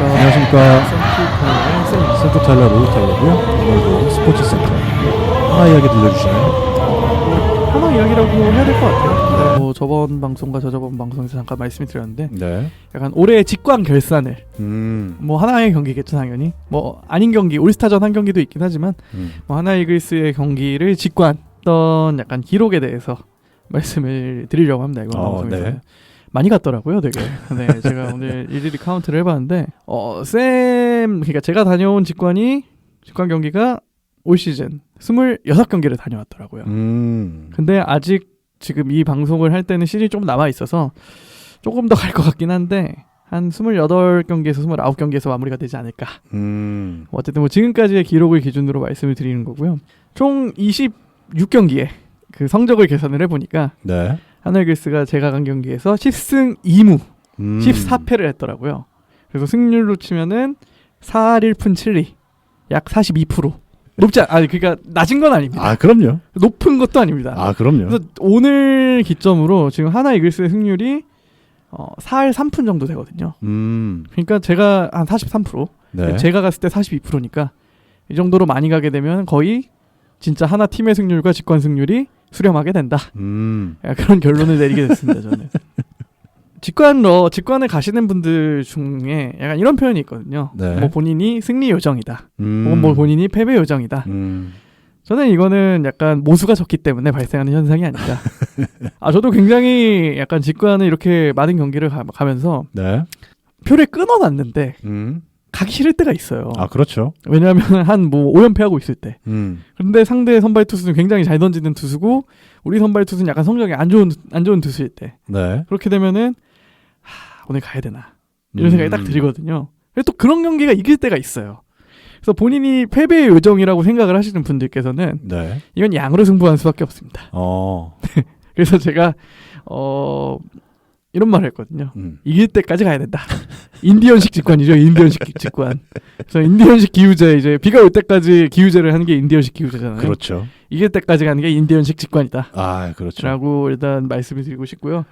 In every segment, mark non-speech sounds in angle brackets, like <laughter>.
안녕하십니까. 센터 타일러 로우 타일러고요. 오늘도 스포츠 센터 하나 이야기 들려주시나요? 하나 이야기라고 해야 될 것 같아요. 네, 뭐 저번 방송과 저저번 방송에서 잠깐 말씀을 드렸는데 네. 약간 올해 직관 결산을 음. 뭐 하나의 경기겠죠 당연히 뭐 아닌 경기 올스타전 한 경기도 있긴 하지만 음. 뭐 하나 이글스의 경기를 직관했던 약간 기록에 대해서 말씀을 드리려고 합니다 이번 어, 방송에서 네. 많이 갔더라고요 되게 네 제가 오늘 일일이 카운트를 해봤는데 어 쌤 그러니까 제가 다녀온 직관이 직관 경기가 올 시즌 26경기를 다녀왔더라고요 음. 근데 아직 지금 이 방송을 할 때는 시즌이 좀 남아 있어서 조금 더 갈 것 같긴 한데 한 28경기에서 29경기에서 마무리가 되지 않을까. 음. 어쨌든 뭐 지금까지의 기록을 기준으로 말씀을 드리는 거고요. 총 26경기에 그 성적을 계산을 해보니까 네. 하늘글스가 제가 간 경기에서 10승 2무 음. 14패를 했더라고요. 그래서 승률로 치면은 4할 1푼 7리 약 42% 높지 않, 아니 그러니까 낮은 건 아닙니다. 아, 그럼요. 높은 것도 아닙니다. 아, 그럼요. 그래서 오늘 기점으로 지금 하나 이글스의 승률이 어, 4할 3푼 정도 되거든요. 음. 그러니까 제가 한 43%, 네. 제가 갔을 때 42%니까 이 정도로 많이 가게 되면 거의 진짜 하나 팀의 승률과 직관 승률이 수렴하게 된다. 음. 그런 결론을 내리게 됐습니다. 저는. <laughs> 직관러 직관을 가시는 분들 중에 약간 이런 표현이 있거든요. 네. 뭐 본인이 승리 요정이다. 음. 혹은 뭐 본인이 패배 요정이다. 음. 저는 이거는 약간 모수가 적기 때문에 발생하는 현상이 아닌가. <laughs> 아 저도 굉장히 약간 직관을 이렇게 많은 경기를 가, 가면서 네. 표를 끊어놨는데 음. 가기 싫을 때가 있어요. 아, 그렇죠. 왜냐하면 <laughs> 한 뭐 5연패하고 있을 때. 음. 그런데 상대 선발 투수는 굉장히 잘 던지는 투수고 우리 선발 투수는 약간 성적이 안 좋은 안 좋은 투수일 때. 네. 그렇게 되면은 하, 오늘 가야 되나 이런 음. 생각이 딱 들거든요. 또 그런 경기가 이길 때가 있어요. 그래서 본인이 패배의 요정이라고 생각을 하시는 분들께서는 네. 이건 양으로 승부하는 수밖에 없습니다. 어. <laughs> 그래서 제가 어 이런 말을 했거든요. 음. 이길 때까지 가야 된다. 인디언식 직관이죠. 인디언식 직관. 그래서 인디언식 기우제 이제 비가 올 때까지 기우제를 하는 게 인디언식 기우제잖아요. 그렇죠. 이길 때까지 가는 게 인디언식 직관이다. 아, 그렇죠. 라고 일단 말씀을 드리고 싶고요.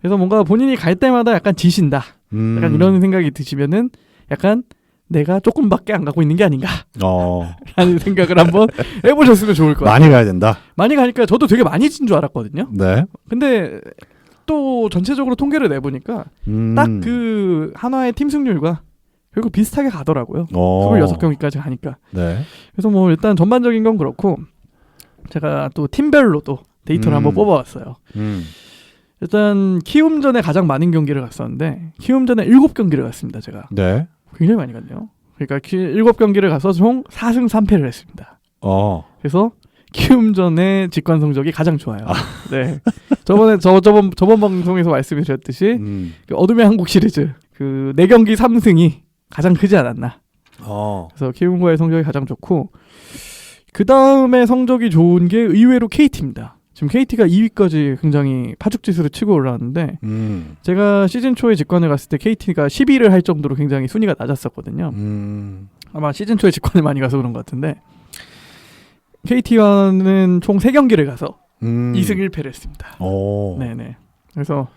그래서 뭔가 본인이 갈 때마다 약간 지신다. 음. 약간 이런 생각이 드시면은 약간 내가 조금밖에 안 가고 있는 게 아닌가 어. <laughs> 라는 생각을 한번 해보셨으면 좋을 것 같아요. 많이 가야 된다. 많이 가니까 저도 되게 많이 진 줄 알았거든요. 네. 근데 또 전체적으로 통계를 내보니까 음. 딱그 하나의 팀 승률과 결국 비슷하게 가더라고요. 어. 26경기까지 가니까. 네. 그래서 뭐 일단 전반적인 건 그렇고 제가 또 팀별로도 데이터를 음. 한번 뽑아왔어요. 음. 일단 키움전에 가장 많은 경기를 갔었는데 키움전에 7경기를 갔습니다. 제가 네. 굉장히 많이 갔네요. 그러니까 키, 7경기를 가서 총 4승 3패를 했습니다. 어. 그래서 키움전의 직관 성적이 가장 좋아요. 네. 저번에 저 저번 저번 방송에서 말씀을 드렸듯이 음. 그 어둠의 한국 시리즈 그 4경기 3승이 가장 크지 않았나. 어. 그래서 키움과의 성적이 가장 좋고 그 다음에 성적이 좋은 게 의외로 KT입니다. 지금 KT가 2위까지 굉장히 파죽지수를 치고 올라왔는데 음. 제가 시즌 초에 직관을 갔을 때 KT가 10위를 할 정도로 굉장히 순위가 낮았었거든요. 음. 아마 시즌 초에 직관을 많이 가서 그런 것 같은데 KT와는 총 3경기를 가서 음. 2승 1패를 했습니다. 오. 네네. 그래서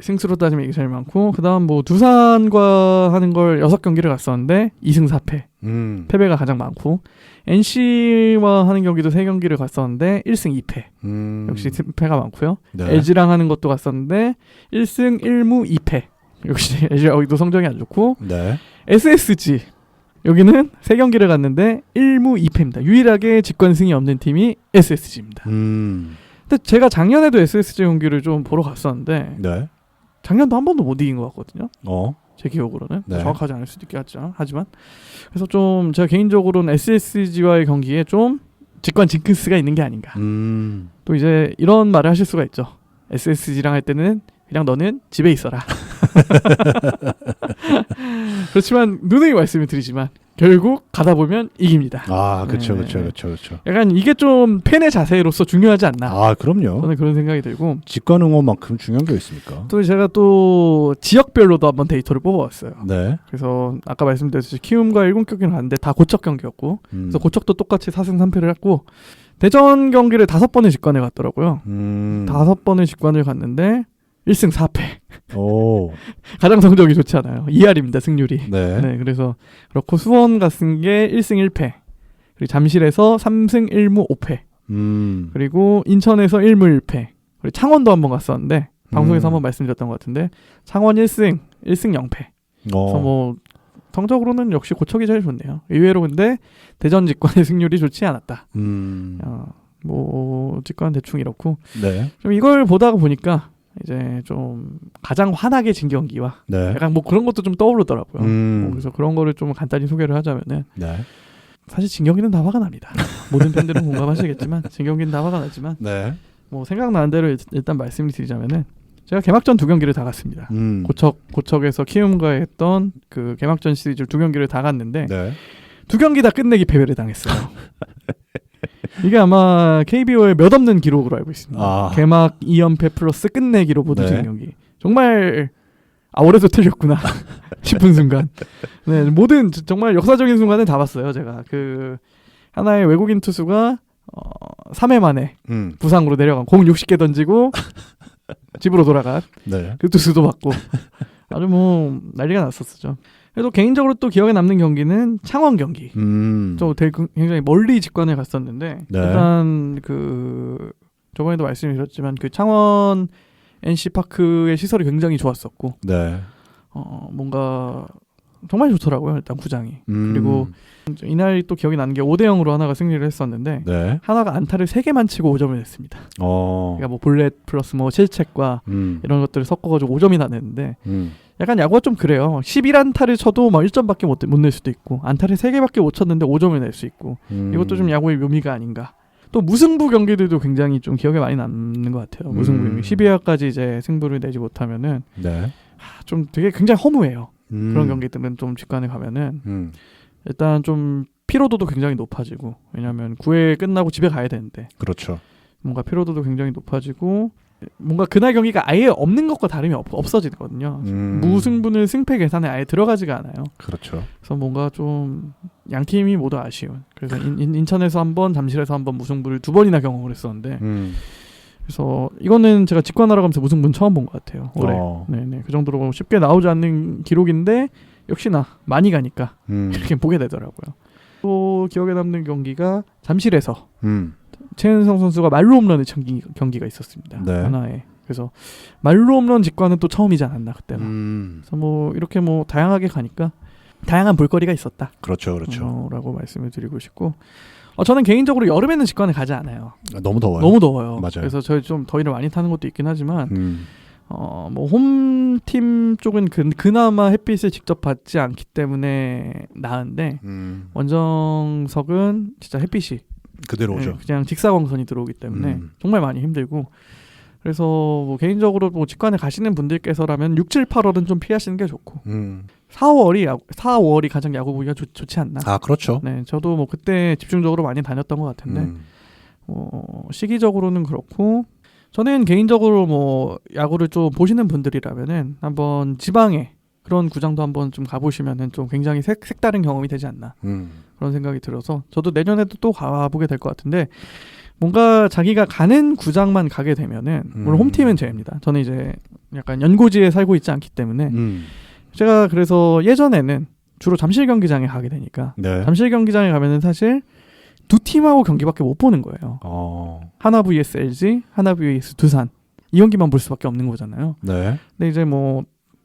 승수로 따지면 이게 제일 많고 그다음 뭐 두산과 하는 걸 6경기를 갔었는데 2승 4패. 음. 패배가 가장 많고 NC와 하는 경기도 3경기를 갔었는데 1승 2패. 음. 역시 패가 많고요. 네. LG랑 하는 것도 갔었는데 1승 1무 2패. 역시 <laughs> LG 여기도 성적이 안 좋고 네. SSG 여기는 3경기를 갔는데 1무 2패입니다. 유일하게 직관승이 없는 팀이 SSG입니다. 음. 근데 제가 작년에도 SSG 경기를 좀 보러 갔었는데 네. 작년도 한 번도 못 이긴 것 같거든요. 어. 제 기억으로는 네. 정확하지 않을 수도 있겠죠. 하지만 그래서 좀 제가 개인적으로는 SSG와의 경기에 좀 직관 징크스가 있는 게 아닌가. 음. 또 이제 이런 말을 하실 수가 있죠. SSG랑 할 때는 그냥 너는 집에 있어라. <laughs> 그렇지만 누누이 말씀을 드리지만 결국 가다 보면 이깁니다. 아, 그렇죠. 네. 그렇죠. 그렇죠. 그렇죠. 약간 이게 좀 팬의 자세로서 중요하지 않나. 아, 그럼요. 저는 그런 생각이 들고 직관 응원만큼 중요한 게 있습니까? 또 제가 또 지역별로도 한번 데이터를 뽑아왔어요. 네. 그래서 아까 말씀드렸듯이 키움과 일본 경기를 갔는데 다 고척 경기였고 음. 그래서 고척도 똑같이 4승 3패를 했고 대전 경기를 다섯 번을 직관해 갔더라고요. 음. 다섯 번을 직관을 갔는데 1승 4패. 오. <laughs> 가장 성적이 좋지 않아요. 2할입니다, 승률이. 네. 네, 그래서 그렇고 수원 갔은 게 1승 1패. 그리고 잠실에서 3승 1무 5패. 음. 그리고 인천에서 1무 1패. 그리고 창원도 한번 갔었는데 방송에서 음. 한번 말씀드렸던 것 같은데 창원 1승 1승 0패. 어. 그래서 뭐 성적으로는 역시 고척이 제일 좋네요. 의외로 근데 대전 직관의 <laughs> 승률이 좋지 않았다. 음. 어, 뭐 직관 대충 이렇고 네. 좀 이걸 보다가 보니까 이제 좀 가장 환하게 진 경기와 네. 약간 뭐 그런 것도 좀 떠오르더라고요. 뭐 음. 그래서 그런 거를 좀 간단히 소개를 하자면은 네. 사실 진 경기는 다 화가 납니다. 모든 팬들은 공감하시겠지만 <laughs> 진 경기는 다 화가 나지만 네. 뭐 생각나는 대로 일- 일단 말씀을 드리자면은 제가 개막전 두 경기를 다 갔습니다. 음. 고척 고척에서 키움과 했던 그 개막전 시리즈 두 경기를 다 갔는데 네. 두 경기 다 끝내기 패배를 당했어요. <laughs> 이게 아마 KBO의 몇 없는 기록으로 알고 있습니다. 아. 개막 2연패 플러스 끝내기로 모두 네. 진 경기. 정말 아 올해도 틀렸구나 <laughs> 싶은 순간. 네 모든 저- 정말 역사적인 순간을 다 봤어요. 제가 그 하나의 외국인 투수가 어, 3회 만에 음. 부상으로 내려간 공 60개 던지고 <laughs> 집으로 돌아간 네. 그 투수도 받고 아주 뭐 난리가 났었죠. 그래도 개인적으로 또 기억에 남는 경기는 창원 경기. 음. 저 되게 그- 굉장히 멀리 직관을 갔었는데 네. 일단 그 저번에도 말씀드렸지만 그 창원 NC 파크의 시설이 굉장히 좋았었고 네. 어 뭔가 정말 좋더라고요 일단 구장이 음. 그리고 이날 또 기억이 나는 게 5대 0으로 하나가 승리를 했었는데 네. 하나가 안타를 3개만 치고 5점을 냈습니다 어. 그러니까 뭐 볼넷 플러스 뭐 실책과 음. 이런 것들을 섞어 가지고 5점이 나 냈는데 음. 약간 야구가 좀 그래요 11안타를 쳐도 막 1점밖에 못, 못낼 수도 있고 안타를 3개밖에 못 쳤는데 5점을 낼 수 있고 음. 이것도 좀 야구의 묘미가 아닌가. 또 무승부 경기들도 굉장히 좀 기억에 많이 남는 것 같아요. 무승부 음. 경기 12회까지 이제 승부를 내지 못하면은 네. 아, 좀 되게 굉장히 허무해요. 음. 그런 경기들은 좀 직관에 가면은 음. 일단 좀 피로도도 굉장히 높아지고 왜냐하면 9회 끝나고 집에 가야 되는데 그렇죠. 뭔가 피로도도 굉장히 높아지고 뭔가 그날 경기가 아예 없는 것과 다름이 없, 없어지거든요. 음. 무승부는 승패 계산에 아예 들어가지가 않아요. 그렇죠. 그래서 뭔가 좀 양 팀이 모두 아쉬운. 그래서 인, 인, 인천에서 한 번, 잠실에서 한 번 무승부를 두 번이나 경험을 했었는데 음. 그래서 이거는 제가 직관하러 가면서 무승부는 처음 본 것 같아요. 올해. 어. 네네 그 정도로 쉽게 나오지 않는 기록인데 역시나 많이 가니까 음. 이렇게 보게 되더라고요. 또 기억에 남는 경기가 잠실에서 음. 최은성 선수가 말로 홈런을 친 기- 경기가 있었습니다. 네. 하나에 그래서 말로 홈런 직관은 또 처음이지 않았나 그때는. 음. 그래서 뭐 이렇게 뭐 다양하게 가니까 다양한 볼거리가 있었다. 그렇죠. 그렇죠. 어, 라고 말씀을 드리고 싶고 어, 저는 개인적으로 여름에는 직관을 가지 않아요. 아, 너무 더워요. 너무 더워요. 맞아요. 그래서 저희 좀 더위를 많이 타는 것도 있긴 하지만 음. 어, 뭐 홈팀 쪽은 그, 그나마 햇빛을 직접 받지 않기 때문에 나은데 음. 원정석은 진짜 햇빛이 그대로 오죠. 네, 그냥 직사광선이 들어오기 때문에 음. 정말 많이 힘들고 그래서 뭐 개인적으로 뭐 직관에 가시는 분들께서라면 6, 7, 8월은 좀 피하시는 게 좋고 음. 4, 5월이 야구, 4, 5월이 가장 야구 보기가 좋, 좋지 않나. 아 그렇죠. 네, 저도 뭐 그때 집중적으로 많이 다녔던 것 같은데 음. 어, 시기적으로는 그렇고 저는 개인적으로 뭐 야구를 좀 보시는 분들이라면은 한번 지방에 그런 구장도 한번 좀 가보시면은 좀 굉장히 색, 색다른 경험이 되지 않나 음. 그런 생각이 들어서 저도 내년에도 또 가보게 될 것 같은데 뭔가 자기가 가는 구장만 가게 되면은 물론 음. 홈팀은 제입니다. 저는 이제 약간 연고지에 살고 있지 않기 때문에 음. 제가 그래서 예전에는 주로 잠실 경기장에 가게 되니까 네. 잠실 경기장에 가면은 사실 두 팀하고 경기밖에 못 보는 거예요. 어. 하나 vs LG, 하나 vs 두산 이 경기만 볼 수밖에 없는 거잖아요. 네. 근데 이제 뭐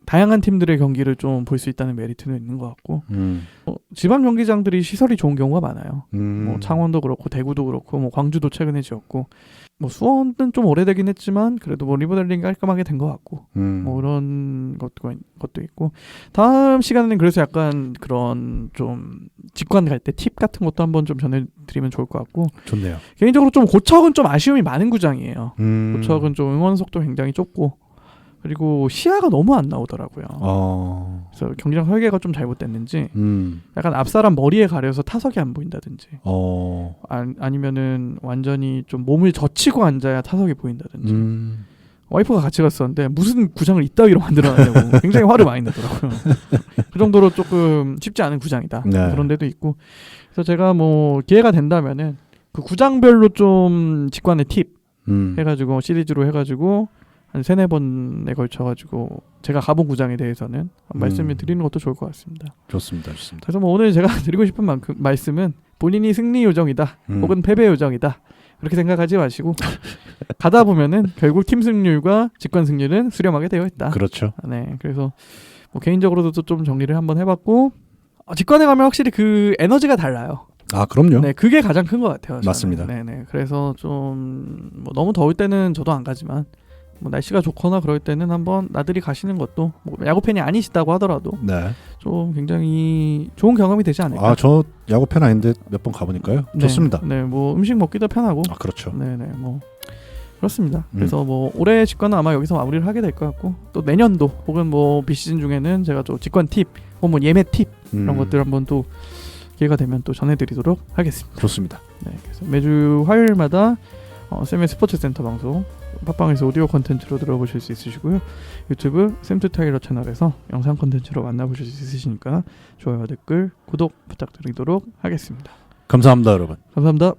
다양한 팀들의 경기를 좀 볼 수 있다는 메리트는 있는 것 같고 음. 어, 지방 경기장들이 시설이 좋은 경우가 많아요. 음. 뭐 창원도 그렇고 대구도 그렇고 뭐 광주도 최근에 지었고 뭐 수원은 좀 오래되긴 했지만 그래도 뭐 리모델링 깔끔하게 된 것 같고 음. 뭐 그런 것도 것도 있고 다음 시간에는 그래서 약간 그런 좀 직관 갈 때 팁 같은 것도 한번 좀 전해드리면 좋을 것 같고 좋네요. 개인적으로 좀 고척은 좀 아쉬움이 많은 구장이에요. 음. 고척은 좀 응원석도 굉장히 좁고 그리고 시야가 너무 안 나오더라고요. 어. 그래서 경기장 설계가 좀 잘못됐는지 음. 약간 앞 사람 머리에 가려서 타석이 안 보인다든지 어. 아, 아니면은 완전히 좀 몸을 젖히고 앉아야 타석이 보인다든지 음. 와이프가 같이 갔었는데 무슨 구장을 이따위로 만들어놨냐고 <laughs> 굉장히 화를 많이 내더라고요. 그 정도로 조금 쉽지 않은 구장이다. 네. 그런 데도 있고. 그래서 제가 뭐 기회가 된다면은 그 구장별로 좀 직관의 팁 음. 해가지고 시리즈로 해가지고 한 세네 번에 걸쳐 가지고 제가 가본 구장에 대해서는 음. 말씀을 드리는 것도 좋을 것 같습니다. 좋습니다, 좋습니다. 그래서 뭐 오늘 제가 <laughs> 드리고 싶은 만큼 말씀은 본인이 승리 요정이다 음. 혹은 패배 요정이다 그렇게 생각하지 마시고 <laughs> 가다 보면은 결국 팀 승률과 직관 승률은 수렴하게 되어 있다. 그렇죠. 네, 그래서 뭐 개인적으로도 좀 정리를 한번 해 봤고 어, 직관에 가면 확실히 그 에너지가 달라요. 아 그럼요. 네, 그게 가장 큰 것 같아요. 저는. 맞습니다. 네, 네. 그래서 좀 뭐 너무 더울 때는 저도 안 가지만 뭐 날씨가 좋거나 그럴 때는 한번 나들이 가시는 것도 뭐 야구 팬이 아니시다고 하더라도 네. 좀 굉장히 좋은 경험이 되지 않을까. 아 저 야구 팬 아닌데 몇 번 가보니까요. 네, 좋습니다. 네, 뭐 음식 먹기도 편하고. 아 그렇죠. 네, 네, 뭐 그렇습니다. 음. 그래서 뭐 올해 직관은 아마 여기서 마무리를 하게 될 것 같고 또 내년도 혹은 뭐 비시즌 중에는 제가 또 직관 팁 혹은 뭐 예매 팁 이런 음, 것들 한번 또 기회가 되면 또 전해드리도록 하겠습니다. 좋습니다. 네, 그래서 매주 화요일마다 어, 쌤의 스포츠 센터 방송 팟빵에서 오디오 컨텐츠로 들어보실 수 있으시고요. 유튜브 샘투 타이러 채널에서 영상 컨텐츠로 만나보실 수 있으시니까 좋아요, 댓글, 구독 부탁드리도록 하겠습니다. 감사합니다, 여러분. 감사합니다.